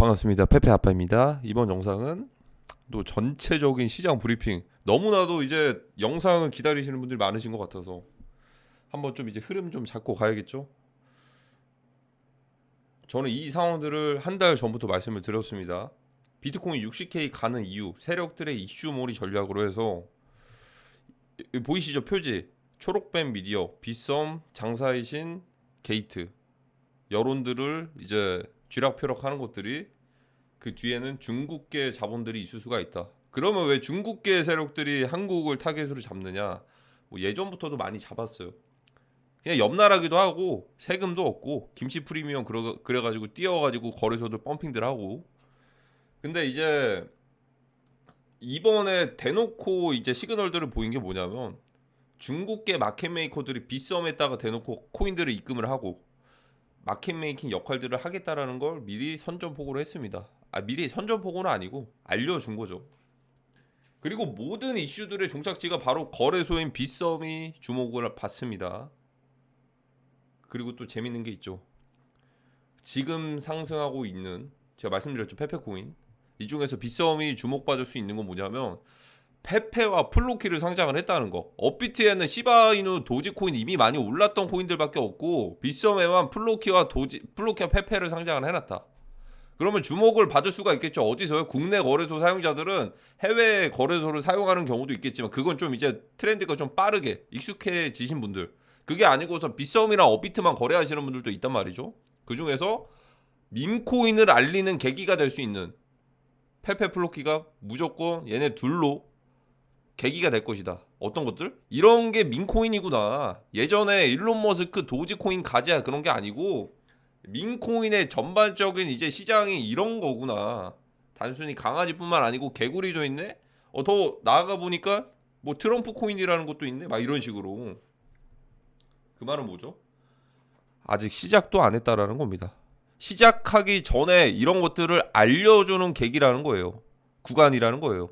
반갑습니다. 페페 아빠입니다. 이번 영상은 또 전체적인 시장 브리핑 너무나도 이제 영상을 기다리시는 분들이 많으신 것 같아서 한번 좀 이제 흐름 좀 잡고 가야겠죠. 저는 이 상황들을 한 달 전부터 말씀을 드렸습니다. 비트코인 60K 가는 이유, 세력들의 이슈몰이 전략으로 해서 이- 보이시죠 표지 초록뱀 미디어, 빗썸, 장사의 신, 게이트 여론들을 이제 쥐락펴락 하는 것들이 그 뒤에는 중국계 자본들이 있을 수가 있다. 그러면 왜 중국계 세력들이 한국을 타겟으로 잡느냐? 뭐 예전부터도 많이 잡았어요. 그냥 옆 나라기도 하고 세금도 없고 김치 프리미엄 그러, 그래가지고 띄워가지고 거래소들 펌핑들 하고 근데 이제 이번에 대놓고 이제 시그널들을 보인 게 뭐냐면 중국계 마켓 메이커들이 빗썸에다가 대놓고 코인들을 입금을 하고 마켓 메이킹 역할들을 하겠다라는 걸 미리 선전포고를 했습니다. 아 미리 선전포고는 아니고 알려준 거죠. 그리고 모든 이슈들의 종착지가 바로 거래소인 빗썸이 주목을 받습니다. 그리고 또 재밌는 게 있죠. 지금 상승하고 있는 제가 말씀드렸죠 페페코인 이 중에서 빗썸이 주목받을 수 있는 건 뭐냐면 페페와 플로키를 상장을 했다는 거. 업비트에는 시바이누 도지코인 이미 많이 올랐던 코인들밖에 없고 빗썸에만 플로키와 도지 플로키와 페페를 상장을 해놨다. 그러면 주목을 받을 수가 있겠죠. 어디서요? 국내 거래소 사용자들은 해외 거래소를 사용하는 경우도 있겠지만 그건 좀 이제 트렌드가 좀 빠르게 익숙해지신 분들. 그게 아니고서 빗썸이랑 업비트만 거래하시는 분들도 있단 말이죠. 그 중에서 밈코인을 알리는 계기가 될 수 있는 페페 플로키가 무조건 얘네 둘로 계기가 될 것이다. 어떤 것들? 이런 게 민코인이구나. 예전에 일론 머스크 도지코인 가자 그런 게 아니고 민코인의 전반적인 이제 시장이 이런 거구나. 단순히 강아지뿐만 아니고 개구리도 있네. 어, 더 나아가 보니까 뭐 트럼프 코인이라는 것도 있네. 막 이런 식으로. 그 말은 뭐죠? 아직 시작도 안 했다라는 겁니다. 시작하기 전에 이런 것들을 알려주는 계기라는 거예요. 구간이라는 거예요.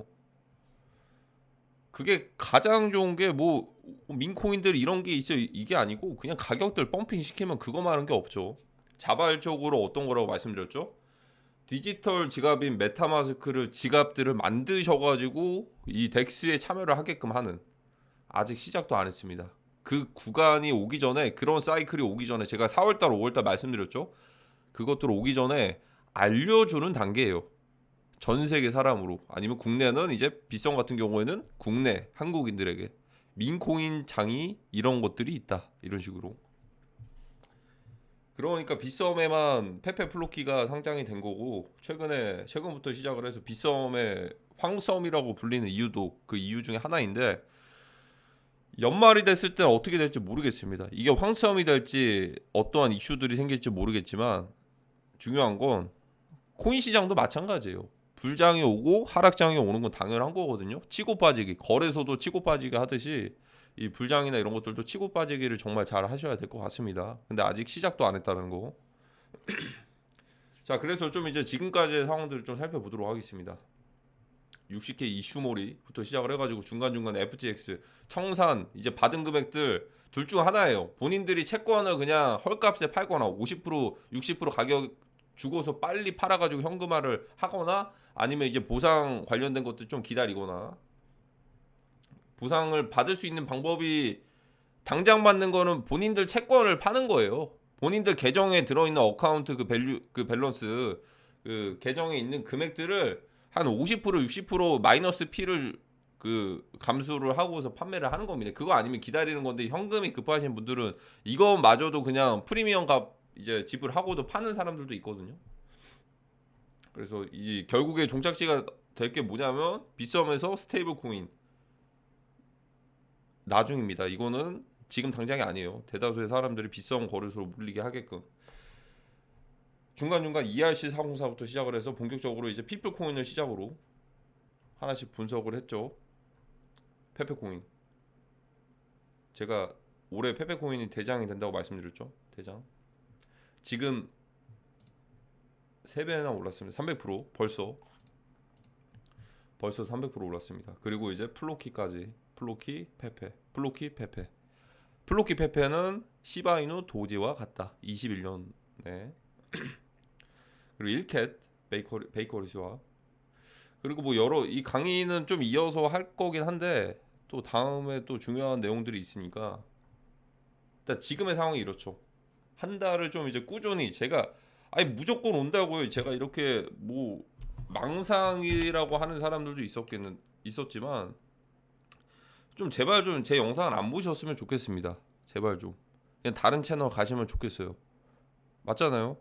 그게 가장 좋은 게 뭐 민코인들 이런 게 있어 이게 아니고 그냥 가격들 펌핑 시키면 그거만 하는 게 없죠. 자발적으로 어떤 거라고 말씀드렸죠? 디지털 지갑인 메타마스크를 지갑들을 만드셔가지고 이 덱스에 참여를 하게끔 하는 아직 시작도 안 했습니다. 그 구간이 오기 전에 그런 사이클이 오기 전에 제가 4월달 5월달 말씀드렸죠. 그것들 오기 전에 알려주는 단계예요. 전 세계 사람으로 아니면 국내는 이제 비썸 같은 경우에는 국내 한국인들에게 민코인 장이 이런 것들이 있다 이런 식으로 그러니까 비썸에만 페페 플로키가 상장이 된 거고 최근에 최근부터 시작을 해서 비썸의 황썸이라고 불리는 이유도 그 이유 중에 하나인데 연말이 됐을 때는 어떻게 될지 모르겠습니다. 이게 황썸이 될지 어떠한 이슈들이 생길지 모르겠지만 중요한 건 코인 시장도 마찬가지예요. 불장이 오고 하락장이 오는 건 당연한 거거든요. 치고 빠지기 거래소도 치고 빠지기 하듯이 이 불장이나 이런 것들도 치고 빠지기를 정말 잘 하셔야 될 것 같습니다. 근데 아직 시작도 안 했다는 거. 자, 그래서 좀 이제 지금까지의 상황들을 좀 살펴보도록 하겠습니다. 60K 이슈몰이부터 시작을 해가지고 중간중간 FTX, 청산 이제 받은 금액들 둘 중 하나예요. 본인들이 채권을 그냥 헐값에 팔거나 50% 60% 가격 주고서 빨리 팔아가지고 현금화를 하거나 아니면 이제 보상 관련된 것들 좀 기다리거나 보상을 받을 수 있는 방법이 당장 받는 거는 본인들 채권을 파는 거예요. 본인들 계정에 들어있는 어카운트 그 밸류 그 밸런스 그 계정에 있는 금액들을 한 50% 60% 마이너스 피를 그 감수를 하고서 판매를 하는 겁니다. 그거 아니면 기다리는 건데 현금이 급하신 분들은 이거마저도 그냥 프리미엄 값 이제 지불하고도 파는 사람들도 있거든요. 그래서 이 결국에 종착지가 될 게 뭐냐면 빗썸에서 스테이블 코인 나중입니다. 이거는 지금 당장이 아니에요. 대다수의 사람들이 빗썸 거래소로 물리게 하게끔 중간중간 ERC 404부터 시작을 해서 본격적으로 이제 피플 코인을 시작으로 하나씩 분석을 했죠. 페페 코인. 제가 올해 페페 코인이 대장이 된다고 말씀드렸죠. 대장. 지금 3배나 올랐습니다. 300% 벌써 벌써 300% 올랐습니다. 그리고 이제 플로키까지 플로키 페페 플로키 페페 플로키 페페는 시바이누 도지와 같다. 21년에 그리고 1캣 베이커 베이커리스와 그리고 뭐 여러 이 강의는 좀 이어서 할 거긴 한데 또 다음에 또 중요한 내용들이 있으니까 일단 지금의 상황이 이렇죠. 한 달을 좀 이제 꾸준히 제가 아니 무조건 온다고요. 제가 이렇게 뭐 망상이라고 하는 사람들도 있었겠는 있었지만 좀 제발 좀 제 영상을 안 보셨으면 좋겠습니다. 제발 좀 그냥 다른 채널 가시면 좋겠어요. 맞잖아요.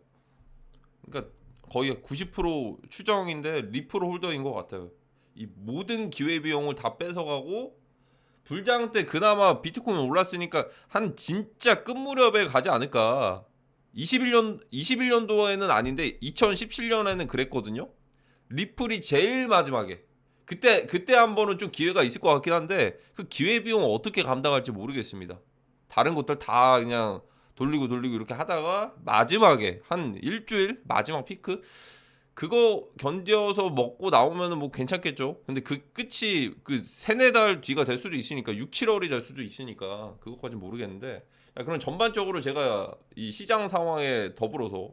그러니까 거의 90% 추정인데 리프로 홀더인 것 같아요. 이 모든 기회 비용을 다 뺏어가고 불장 때 그나마 비트코인 올랐으니까 한 진짜 끝 무렵에 가지 않을까. 21년 21년도에는 아닌데 2017년에는 그랬거든요. 리플이 제일 마지막에 그때 그때 한 번은 좀 기회가 있을 것 같긴 한데 그 기회 비용 을 어떻게 감당할지 모르겠습니다. 다른 것들 다 그냥 돌리고 돌리고 이렇게 하다가 마지막에 한 일주일 마지막 피크 그거 견뎌서 먹고 나오면은 뭐 괜찮겠죠. 근데 그 끝이 그 세네 달 뒤가 될 수도 있으니까 6, 7월이 될 수도 있으니까 그것까지 는 모르겠는데 자, 그럼 전반적으로 제가 이 시장 상황에 더불어서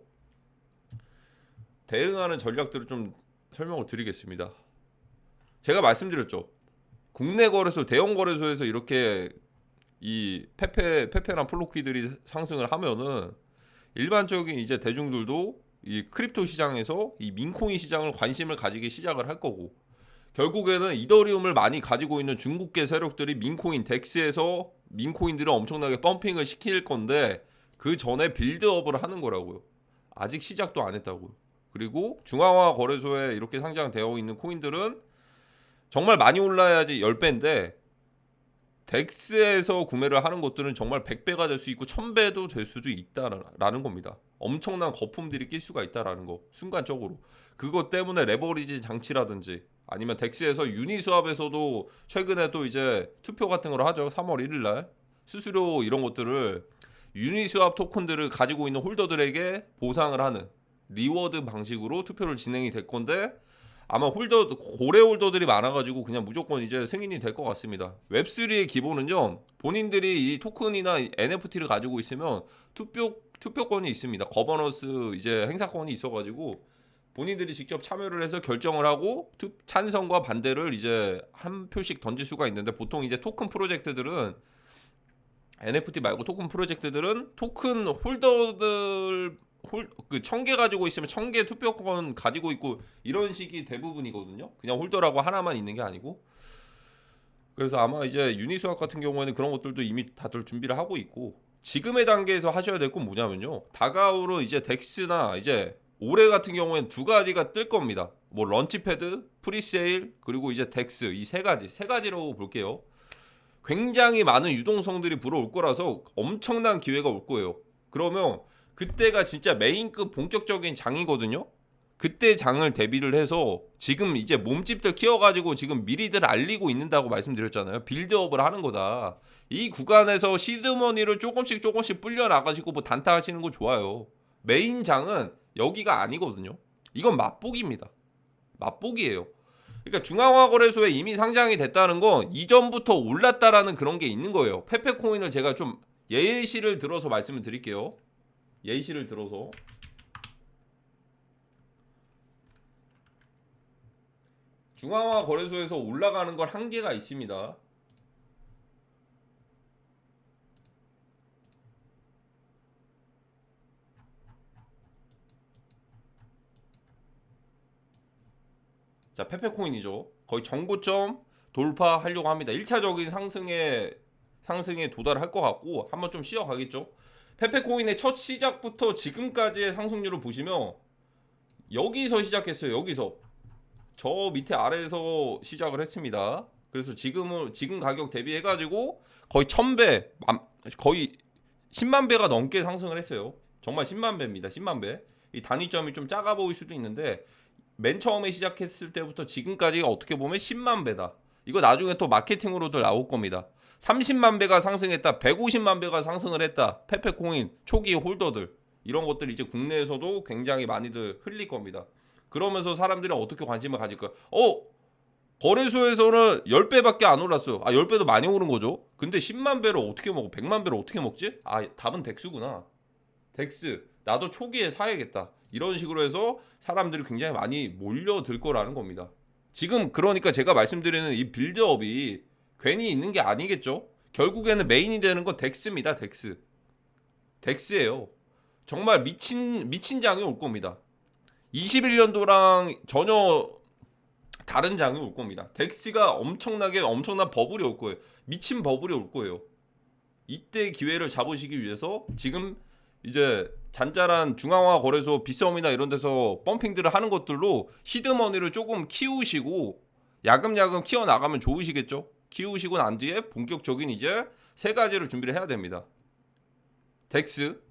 대응하는 전략들을 좀 설명을 드리겠습니다. 제가 말씀드렸죠. 국내 거래소, 대형 거래소에서 이렇게 이 페페 페페랑 플로키들이 상승을 하면은 일반적인 이제 대중들도 이 크립토 시장에서 이 민코인 시장을 관심을 가지기 시작을 할 거고 결국에는 이더리움을 많이 가지고 있는 중국계 세력들이 민코인 덱스에서 민코인들을 엄청나게 펌핑을 시킬 건데 그 전에 빌드업을 하는 거라고요. 아직 시작도 안 했다고요. 그리고 중앙화 거래소에 이렇게 상장되어 있는 코인들은 정말 많이 올라야지 10배인데 덱스에서 구매를 하는 것들은 정말 100배가 될 수 있고 1000배도 될 수도 있다라는 겁니다. 엄청난 거품들이 낄 수가 있다라는 거 순간적으로 그것 때문에 레버리지 장치라든지 아니면 덱스에서 유니스왑에서도 최근에 또 이제 투표 같은 걸 하죠 3월 1일 날 수수료 이런 것들을 유니스왑 토큰들을 가지고 있는 홀더들에게 보상을 하는 리워드 방식으로 투표를 진행이 될 건데 아마 홀더 고래 홀더들이 많아가지고 그냥 무조건 이제 승인이 될 것 같습니다. 웹3의 기본은요 본인들이 이 토큰이나 NFT를 가지고 있으면 투표 투표권이 있습니다. 거버넌스 이제 행사권이 있어가지고 본인들이 직접 참여를 해서 결정을 하고 투, 찬성과 반대를 이제 한 표씩 던질 수가 있는데 보통 이제 토큰 프로젝트들은 NFT 말고 토큰 프로젝트들은 토큰 홀더들 홀그1 0개 가지고 있으면 1 0 0 0개 투표권 가지고 있고 이런 식이 대부분이거든요. 그냥 홀더라고 하나만 있는 게 아니고. 그래서 아마 이제 유니스왑 같은 경우에는 그런 것들도 이미 다들 준비를 하고 있고 지금의 단계에서 하셔야 될 건 뭐냐면요. 다가오로 이제 덱스나 이제 올해 같은 경우에는 두 가지가 뜰 겁니다. 뭐 런치패드, 프리세일, 그리고 이제 덱스 이 세 가지 세 가지로 볼게요. 굉장히 많은 유동성들이 불어올 거라서 엄청난 기회가 올 거예요. 그러면 그때가 진짜 메인급 본격적인 장이거든요. 그때 장을 대비를 해서 지금 이제 몸집들 키워가지고 지금 미리들 알리고 있는다고 말씀드렸잖아요. 빌드업을 하는 거다. 이 구간에서 시드머니를 조금씩 조금씩 불려 나가시고 뭐 단타 하시는 거 좋아요. 메인 장은 여기가 아니거든요. 이건 맛보기입니다. 맛보기예요. 그러니까 중앙화 거래소에 이미 상장이 됐다는 건 이전부터 올랐다라는 그런 게 있는 거예요. 페페코인을 제가 좀 예시를 들어서 말씀을 드릴게요. 예시를 들어서 중앙화 거래소에서 올라가는 걸 한계가 있습니다. 자, 페페코인이죠. 거의 정고점 돌파하려고 합니다. 1차적인 상승에 상승에 도달할 것 같고 한번 좀 쉬어 가겠죠. 페페코인의 첫 시작부터 지금까지의 상승률을 보시면 여기서 시작했어요. 여기서 저 밑에 아래에서 시작을 했습니다. 그래서 지금은 지금 가격 대비해 가지고 거의 1000배 거의 10만 배가 넘게 상승을 했어요. 정말 10만 배입니다. 10만 배. 이 단위점이 좀 작아 보일 수도 있는데 맨 처음에 시작했을 때부터 지금까지가 어떻게 보면 10만 배다. 이거 나중에 또 마케팅으로도 나올 겁니다. 30만 배가 상승했다, 150만 배가 상승을 했다. 페페코인 초기 홀더들 이런 것들 이제 국내에서도 굉장히 많이들 흘릴 겁니다. 그러면서 사람들이 어떻게 관심을 가질까? 어 거래소에서는 10배밖에 안 올랐어요. 아 10배도 많이 오른 거죠. 근데 10만 배를 어떻게 먹어? 100만 배를 어떻게 먹지? 아 답은 덱스구나. 덱스. 나도 초기에 사야겠다. 이런 식으로 해서 사람들이 굉장히 많이 몰려들 거라는 겁니다. 지금 그러니까 제가 말씀드리는 이 빌드업이 괜히 있는 게 아니겠죠? 결국에는 메인이 되는 건 덱스입니다. 덱스. 덱스예요. 정말 미친 미친 장이 올 겁니다. 21년도랑 전혀 다른 장이 올 겁니다. 덱스가 엄청나게 엄청난 버블이 올 거예요. 미친 버블이 올 거예요. 이때 기회를 잡으시기 위해서 지금 이제 잔잘한 중앙화 거래소 비썸이나 이런 데서 펌핑들을 하는 것들로 시드머니를 조금 키우시고 야금야금 키워 나가면 좋으시겠죠? 키우시고 난 뒤에 본격적인 이제 세 가지를 준비를 해야 됩니다. 덱스,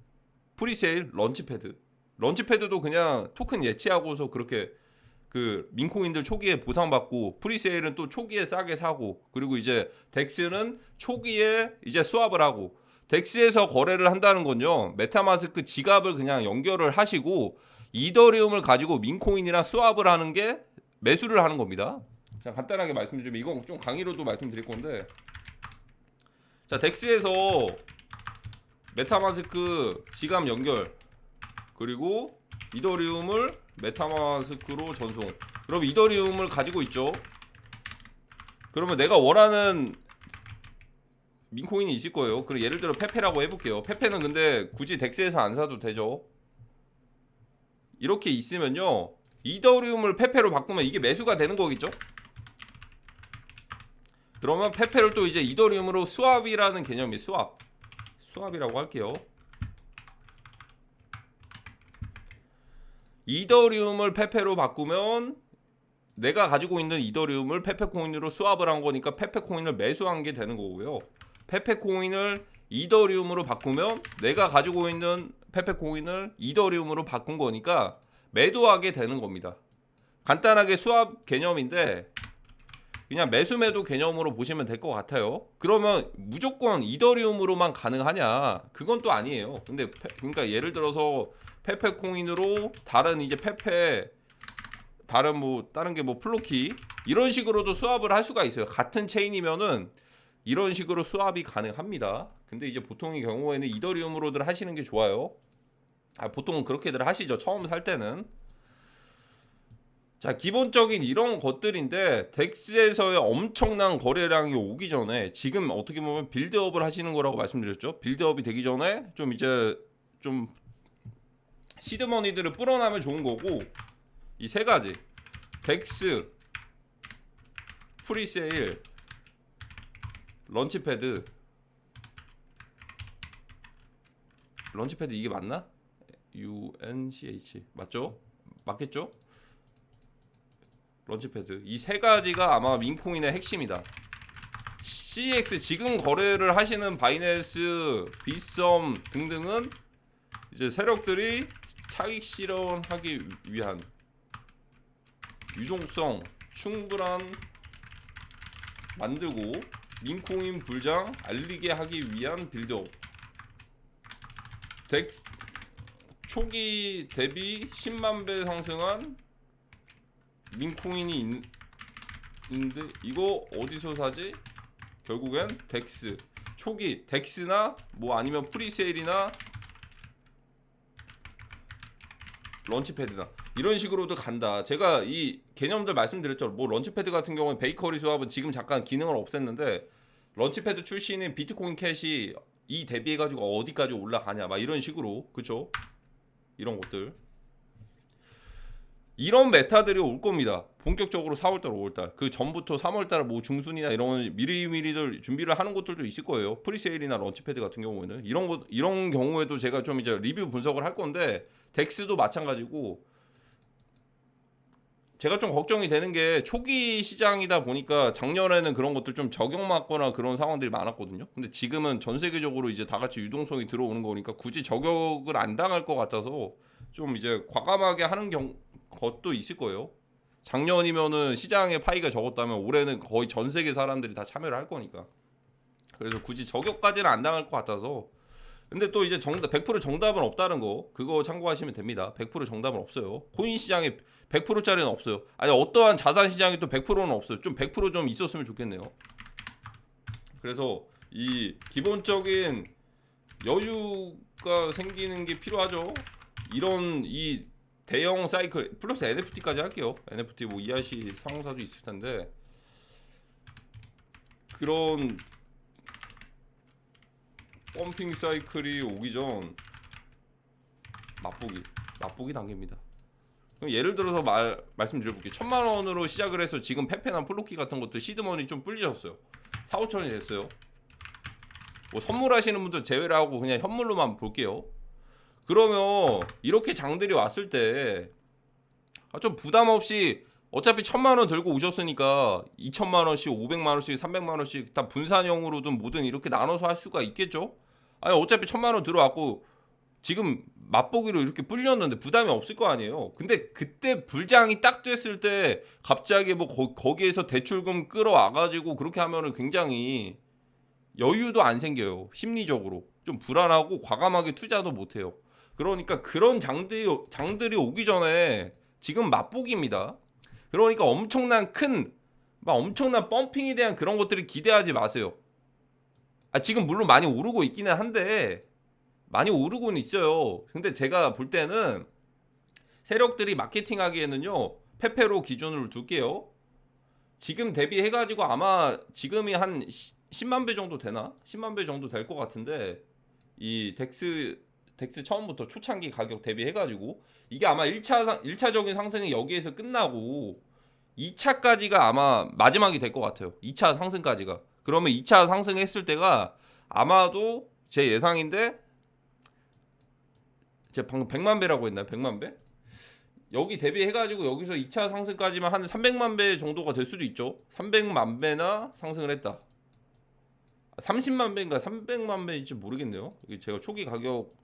프리세일, 런치패드. 런치패드도 그냥 토큰 예치하고서 그렇게 그 민코인들 초기에 보상받고 프리세일은 또 초기에 싸게 사고 그리고 이제 덱스는 초기에 이제 수합을 하고 덱스에서 거래를 한다는 건요 메타마스크 지갑을 그냥 연결을 하시고 이더리움을 가지고 민코인이랑 수합을 하는 게 매수를 하는 겁니다. 자 간단하게 말씀드리면 이건 좀 강의로도 말씀드릴 건데 자 덱스에서 메타마스크 지갑 연결 그리고 이더리움을 메타마스크로 전송. 그럼 이더리움을 가지고 있죠. 그러면 내가 원하는 민코인이 있을 거예요. 그럼 예를 들어 페페라고 해볼게요. 페페는 근데 굳이 덱스에서 안 사도 되죠. 이렇게 있으면요. 이더리움을 페페로 바꾸면 이게 매수가 되는 거겠죠? 그러면 페페를 또 이제 이더리움으로 수압이라는 개념이 수압. 수압이라고 할게요. 이더리움을 페페로 바꾸면 내가 가지고 있는 이더리움을 페페코인으로 수합을 한 거니까 페페코인을 매수한 게 되는 거고요. 페페 코인을 이더리움으로 바꾸면 내가 가지고 있는 페페 코인을 이더리움으로 바꾼 거니까 매도하게 되는 겁니다. 간단하게 수합 개념인데 그냥 매수 매도 개념으로 보시면 될 것 같아요. 그러면 무조건 이더리움으로만 가능하냐? 그건 또 아니에요. 근데 페, 그러니까 예를 들어서 페페 코인으로 다른 이제 페페 다른 뭐 다른 게 뭐 플로키 이런 식으로도 수합을 할 수가 있어요. 같은 체인이면은 이런 식으로 수합이 가능합니다. 근데 이제 보통의 경우에는 이더리움으로들 하시는 게 좋아요. 아, 보통은 그렇게들 하시죠. 처음 살 때는. 자, 기본적인 이런 것들인데 덱스에서의 엄청난 거래량이 오기 전에 지금 어떻게 보면 빌드업을 하시는 거라고 말씀드렸죠. 빌드업이 되기 전에 좀 이제 좀 시드머니들을 뿌려나면 좋은 거고 이 세 가지 덱스 프리세일 런치패드 런치패드 이게 맞나? UNCH 맞죠? 맞겠죠? 런치패드 이 세 가지가 아마 민코인의 핵심이다. CX 지금 거래를 하시는 바이낸스, 비썸 등등은 이제 세력들이 차익 실현하기 위한 유동성 충분한 만들고 민코인 불장 알리게 하기 위한 빌드업 덱 초기 대비 10만 배 상승한 민코인이 있, 있는데 이거 어디서 사지? 결국엔 덱스 초기 덱스나 뭐 아니면 프리세일이나 런치패드나 이런 식으로도 간다. 제가 이 개념들 말씀드렸죠. 뭐 런치패드 같은 경우는 베이커리 수합은 지금 잠깐 기능을 없앴는데 런치패드 출시는 비트코인 캐시 이 대비해 가지고 어디까지 올라가냐 막 이런 식으로 그쵸 이런 것들 이런 메타들이 올 겁니다. 본격적으로 4월달, 5월달. 그 전부터 3월달 뭐 중순이나 이런 미리미리들 준비를 하는 것들도 있을 거예요. 프리세일이나 런치패드 같은 경우에는 이런 것 이런 경우에도 제가 좀 이제 리뷰 분석을 할 건데 덱스도 마찬가지고 제가 좀 걱정이 되는 게 초기 시장이다 보니까 작년에는 그런 것들 좀 적용받거나 그런 상황들이 많았거든요. 근데 지금은 전 세계적으로 이제 다 같이 유동성이 들어오는 거니까 굳이 저격을 안 당할 것 같아서 좀 이제 과감하게 하는 경, 것도 있을 거예요. 작년이면은 시장의 파이가 적었다면 올해는 거의 전 세계 사람들이 다 참여를 할 거니까. 그래서 굳이 저격까지는 안 당할 것 같아서. 근데 또 이제 정답 100% 정답은 없다는 거 그거 참고하시면 됩니다. 100% 정답은 없어요. 코인 시장에 100%짜리는 없어요. 아니 어떠한 자산 시장이 또 100%는 없어요. 좀 100%좀 있었으면 좋겠네요. 그래서 이 기본적인 여유가 생기는 게 필요하죠. 이런 이 대형 사이클 플러스 NFT까지 할게요. NFT 뭐 ERC 상호사도 있을 텐데 그런 펌핑 사이클이 오기 전 맛보기 맛보기 단계입니다. 그럼 예를 들어서 말 말씀드려볼게요. 천만 원으로 시작을 해서 지금 페페나 플로키 같은 것들 시드머니 좀 불리셨어요. 4, 5천이 됐어요. 뭐 선물하시는 분들 제외를 하고 그냥 현물로만 볼게요. 그러면 이렇게 장들이 왔을 때 좀 부담 없이 어차피 천만 원 들고 오셨으니까 2천만 원씩, 500만 원씩, 300만 원씩 다 분산형으로든 뭐든 이렇게 나눠서 할 수가 있겠죠. 아니 어차피 천만 원 들어왔고 지금 맛보기로 이렇게 불렸는데 부담이 없을 거 아니에요. 근데 그때 불장이 딱 됐을 때 갑자기 뭐 거, 기에서 대출금 끌어와 가지고 그렇게 하면은 굉장히 여유도 안 생겨요. 심리적으로 좀 불안하고 과감하게 투자도 못 해요. 그러니까 그런 장들이 장들이 오기 전에 지금 맛보기입니다. 그러니까 엄청난 큰 막 엄청난 펌핑에 대한 그런 것들을 기대하지 마세요. 아 지금 물론 많이 오르고 있기는 한데 많이 오르고는 있어요. 근데 제가 볼 때는 세력들이 마케팅하기에는요. 페페로 기준으로 둘게요. 지금 대비해가지고 아마 지금이 한 10만 배 정도 되나? 10만 배 정도 될 것 같은데 이 덱스 덱스 처음부터 초창기 가격 대비해가지고 이게 아마 1차 상, 1차적인 상승이 여기에서 끝나고 2차까지가 아마 마지막이 될 것 같아요. 2차 상승까지가. 그러면 2차 상승했을 때가 아마도 제 예상인데 제가 방금 100만 배라고 했나요? 100만 배? 여기 대비해가지고 여기서 2차 상승까지만 한 300만 배 정도가 될 수도 있죠. 300만 배나 상승을 했다. 30만 배인가 300만 배인지 모르겠네요. 이게 제가 초기 가격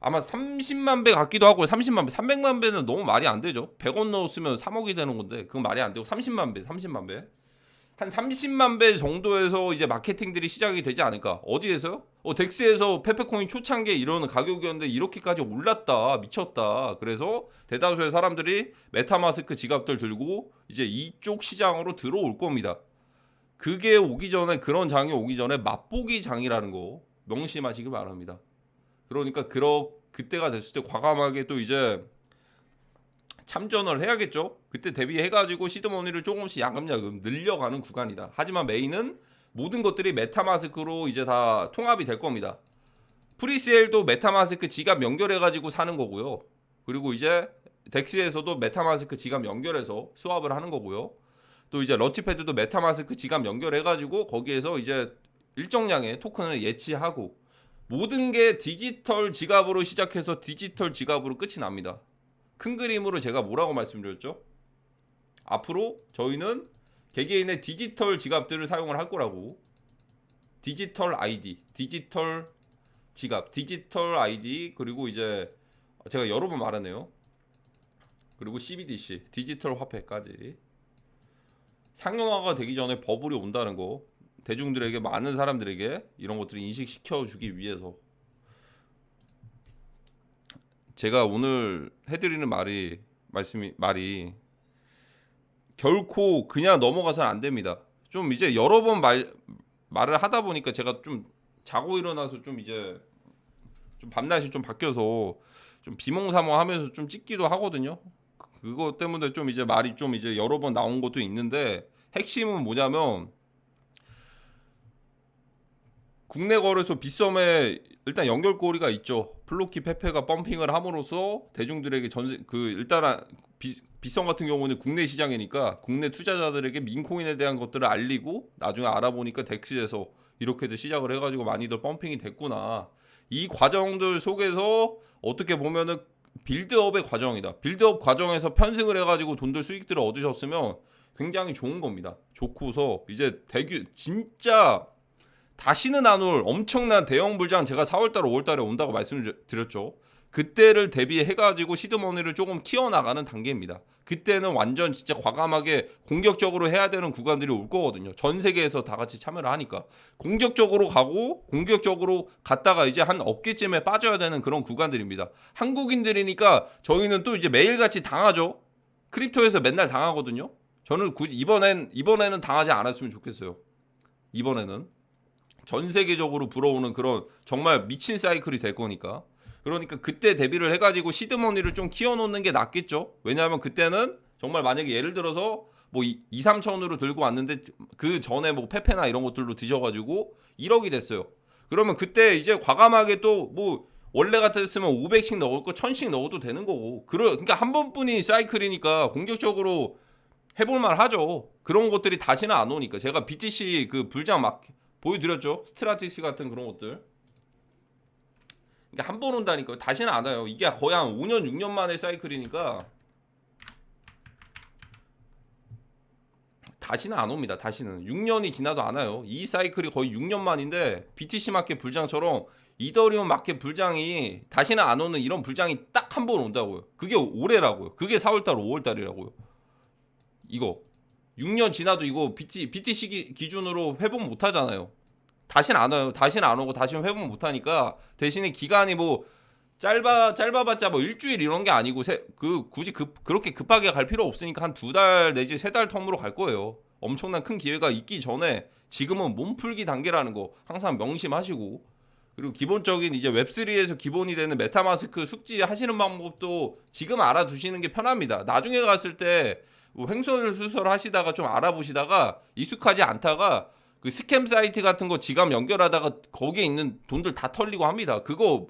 아마 30만 배 같기도 하고 30만 배, 300만 배는 너무 말이 안 되죠. 100원 넣었으면 3억이 되는 건데 그건 말이 안 되고 30만 배, 30만 배. 한 30만 배 정도에서 이제 마케팅들이 시작이 되지 않을까? 어디에서요? 어, 덱스에서 페페코인 초창기에 이런 가격이었는데 이렇게까지 올랐다, 미쳤다. 그래서 대다수의 사람들이 메타마스크 지갑들 들고 이제 이쪽 시장으로 들어올 겁니다. 그게 오기 전에 그런 장이 오기 전에 맛보기 장이라는 거 명심하시기 바랍니다. 그러니까 그러 그때가 됐을 때 과감하게 또 이제 참전을 해야겠죠. 그때 대비해가지고 시드머니를 조금씩 야금야금 늘려가는 구간이다. 하지만 메인은 모든 것들이 메타마스크로 이제 다 통합이 될 겁니다. 프리세일도 메타마스크 지갑 연결해가지고 사는 거고요. 그리고 이제 덱스에서도 메타마스크 지갑 연결해서 수합을 하는 거고요. 또 이제 런치패드도 메타마스크 지갑 연결해가지고 거기에서 이제 일정량의 토큰을 예치하고 모든 게 디지털 지갑으로 시작해서 디지털 지갑으로 끝이 납니다. 큰 그림으로 제가 뭐라고 말씀드렸죠? 앞으로 저희는 개개인의 디지털 지갑들을 사용을 할 거라고. 디지털 아이디, 디지털 지갑, 디지털 아이디 그리고 이제 제가 여러 번 말하네요. 그리고 CBDC, 디지털 화폐까지 상용화가 되기 전에 버블이 온다는 거 대중들에게 많은 사람들에게 이런 것들을 인식시켜 주기 위해서 제가 오늘 해드리는 말이 말씀이 말이 결코 그냥 넘어가서는 안 됩니다. 좀 이제 여러 번 말 말을 하다 보니까 제가 좀 자고 일어나서 좀 이제 좀 밤낮이 좀 바뀌어서 좀 비몽사몽하면서 좀 찍기도 하거든요. 그거 때문에 좀 이제 말이 좀 이제 여러 번 나온 것도 있는데 핵심은 뭐냐면 국내 거래소 빗썸에 일단 연결고리가 있죠. 플로키 페페가 펌핑을 함으로써 대중들에게 전세 그 일단 비, 빗썸 같은 경우는 국내 시장이니까 국내 투자자들에게 민코인에 대한 것들을 알리고 나중에 알아보니까 덱스에서 이렇게도 시작을 해가지고 많이들 펌핑이 됐구나. 이 과정들 속에서 어떻게 보면은 빌드업의 과정이다. 빌드업 과정에서 편승을 해가지고 돈들 수익들을 얻으셨으면 굉장히 좋은 겁니다. 좋고서 이제 대규 진짜 다시는 안 올 엄청난 대형 불장 제가 4월달 5월달에 온다고 말씀드렸죠. 그때를 대비해가지고 시드머니를 조금 키워나가는 단계입니다. 그때는 완전 진짜 과감하게 공격적으로 해야 되는 구간들이 올 거거든요. 전 세계에서 다 같이 참여를 하니까 공격적으로 가고 공격적으로 갔다가 이제 한 어깨쯤에 빠져야 되는 그런 구간들입니다. 한국인들이니까 저희는 또 이제 매일같이 당하죠. 크립토에서 맨날 당하거든요. 저는 굳이 이번엔 이번에는 당하지 않았으면 좋겠어요. 이번에는 전 세계적으로 불어오는 그런 정말 미친 사이클이 될 거니까. 그러니까 그때 대비를 해가지고 시드머니를 좀 키워놓는 게 낫겠죠. 왜냐하면 그때는 정말 만약에 예를 들어서 뭐 2, 3천으로 들고 왔는데 그 전에 뭐 페페나 이런 것들로 드셔가지고 1억이 됐어요. 그러면 그때 이제 과감하게 또 뭐 원래 같았으면 500씩 넣을 거 1000씩 넣어도 되는 거고. 그러, 그러니까 한 번뿐이 사이클이니까 공격적으로 해볼 만 하죠. 그런 것들이 다시는 안 오니까. 제가 BTC 그 불장 막 보여드렸죠. 스트라티스 같은 그런 것들. 그러니까 한 번 온다니까 다시는 안 와요. 이게 거의 한 5년 6년 만의 사이클이니까 다시는 안 옵니다. 다시는 6년이 지나도 안 와요. 이 사이클이 거의 6년 만인데 BTC 마켓 불장처럼 이더리움 마켓 불장이 다시는 안 오는 이런 불장이 딱 한 번 온다고요. 그게 올해라고요. 그게 4월달, 5월달이라고요. 이거 6년 지나도 이거 BT, BTC 기, 기준으로 회복 못 하잖아요. 다시는 안 와요. 다시는 안 오고 다시는 회복 못 하니까 대신에 기간이 뭐 짧아 짧아봤자 뭐 일주일 이런 게 아니고 세, 그 굳이 급, 그렇게 급하게 갈 필요 없으니까 한 두 달 내지 세 달 텀으로 갈 거예요. 엄청난 큰 기회가 있기 전에 지금은 몸풀기 단계라는 거 항상 명심하시고 그리고 기본적인 이제 웹3에서 기본이 되는 메타마스크 숙지 하시는 방법도 지금 알아두시는 게 편합니다. 나중에 갔을 때뭐 횡설 수설 하시다가 좀 알아보시다가 익숙하지 않다가 그 스캠 사이트 같은 거 지갑 연결하다가 거기에 있는 돈들 다 털리고 합니다. 그거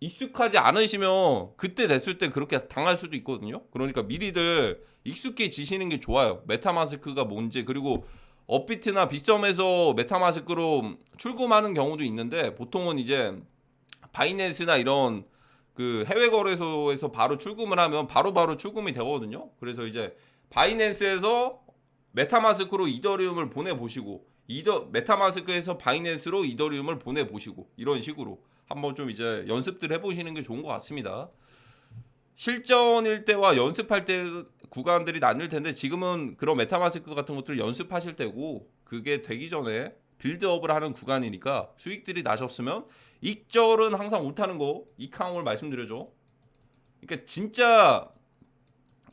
익숙하지 않으시면 그때 됐을 때 그렇게 당할 수도 있거든요. 그러니까 미리들 익숙해지시는 게 좋아요. 메타마스크가 뭔지 그리고 업비트나 빗썸에서 메타마스크로 출금하는 경우도 있는데 보통은 이제 바이낸스나 이런 그 해외 거래소에서 바로 출금을 하면 바로 바로 출금이 되거든요. 그래서 이제 바이낸스에서 메타마스크로 이더리움을 보내 보시고 이더 메타마스크에서 바이낸스로 이더리움을 보내 보시고 이런 식으로 한번 좀 이제 연습들 해보시는 게 좋은 것 같습니다. 실전일 때와 연습할 때 구간들이 나뉠 텐데 지금은 그런 메타마스크 같은 것들 연습하실 때고 그게 되기 전에 빌드업을 하는 구간이니까 수익들이 나셨으면 익절은 항상 옳다는 거 이카움을 말씀드려줘. 그러니까 진짜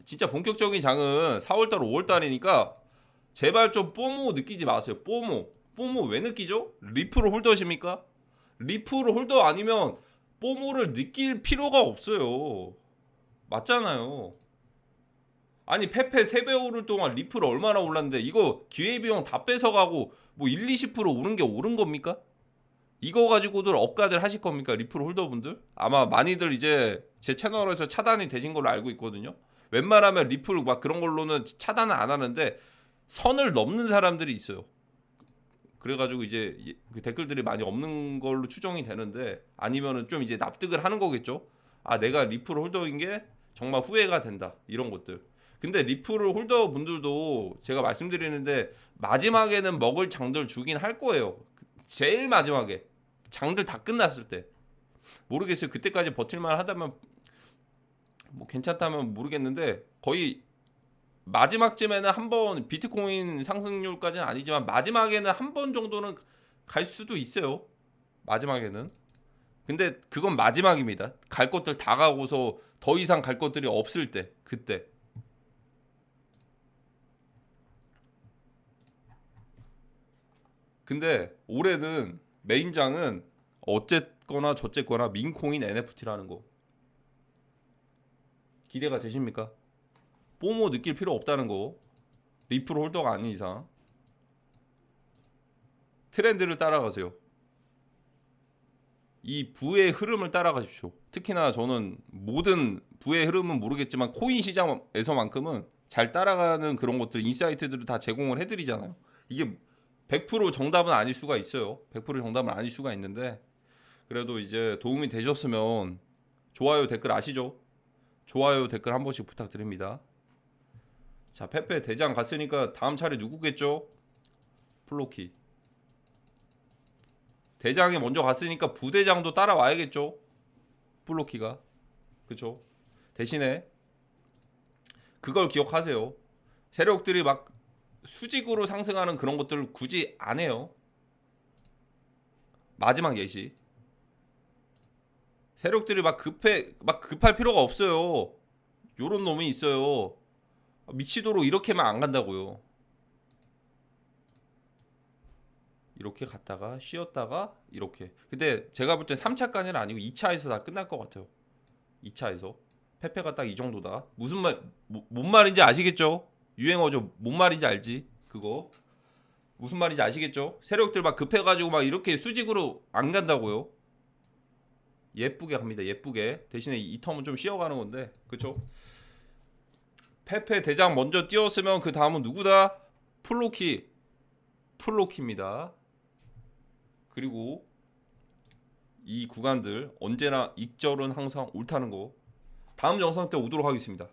진짜 본격적인 장은 4월달 5월달이니까 제발 좀 뽀모 느끼지 마세요. 뽀모 뽀모 왜 느끼죠? 리프로 홀더십니까? 리프로 홀더 아니면 뽀모를 느낄 필요가 없어요. 맞잖아요. 아니 페페 3배 오를 동안 리플 얼마나 올랐는데 이거 기회비용 다 뺏어가고 뭐 1, 20% 오른 게 오른 겁니까? 이거 가지고들 업가들 하실 겁니까? 리플 홀더분들? 아마 많이들 이제 제 채널에서 차단이 되신 걸로 알고 있거든요. 웬만하면 리플 막 그런 걸로는 차단을 안 하는데 선을 넘는 사람들이 있어요. 그래가지고 이제 이- 그 댓글들이 많이 없는 걸로 추정이 되는데 아니면은 좀 이제 납득을 하는 거겠죠. 아 내가 리플 홀더인 게 정말 후회가 된다 이런 것들. 근데 리플 홀더 분들도 제가 말씀드리는데 마지막에는 먹을 장들 주긴 할 거예요. 제일 마지막에 장들 다 끝났을 때 모르겠어요. 그때까지 버틸만 하다면 뭐 괜찮다면 모르겠는데 거의 마지막쯤에는 한 번 비트코인 상승률까지는 아니지만 마지막에는 한 번 정도는 갈 수도 있어요. 마지막에는. 근데 그건 마지막입니다. 갈 것들 다 가고서 더 이상 갈 것들이 없을 때 그때. 근데 올해는 메인장은 어쨌거나 저쨌거나 민코인 NFT라는 거 기대가 되십니까? 뽀모 느낄 필요 없다는 거 리플 홀더가 아닌 이상 트렌드를 따라가세요. 이 부의 흐름을 따라가십시오. 특히나 저는 모든 부의 흐름은 모르겠지만 코인 시장에서만큼은 잘 따라가는 그런 것들 인사이트들을 다 제공을 해드리잖아요. 이게 100% 정답은 아닐 수가 있어요. 100% 정답은 아닐 수가 있는데 그래도 이제 도움이 되셨으면 좋아요 댓글 아시죠? 좋아요 댓글 한 번씩 부탁드립니다. 자 페페 대장 갔으니까 다음 차례 누구겠죠? 플로키. 대장이 먼저 갔으니까 부대장도 따라와야겠죠? 플로키가. 그쵸? 대신에 그걸 기억하세요. 세력들이 막 수직으로 상승하는 그런 것들을 굳이 안 해요. 마지막 예시. 세력들이 막 급해 막 급할 필요가 없어요. 요런 놈이 있어요. 미치도록 이렇게만 안 간다고요. 이렇게 갔다가 쉬었다가 이렇게. 근데 제가 볼 때 3차까지는 아니고 2차에서 다 끝날 것 같아요. 2차에서 페페가 딱 이 정도다. 무슨 말, 뭐, 뭔 말인지 아시겠죠? 유행어죠. 뭔 말인지 알지? 그거 무슨 말인지 아시겠죠? 세력들 막 급해가지고 막 이렇게 수직으로 안 간다고요. 예쁘게 갑니다. 예쁘게 대신에 이 텀은 좀 쉬어가는 건데, 그쵸? 페페 대장 먼저 뛰었으면 그 다음은 누구다? 플로키, 플로키입니다. 그리고 이 구간들 언제나 익절은 항상 옳다는 거 다음 영상 때 오도록 하겠습니다.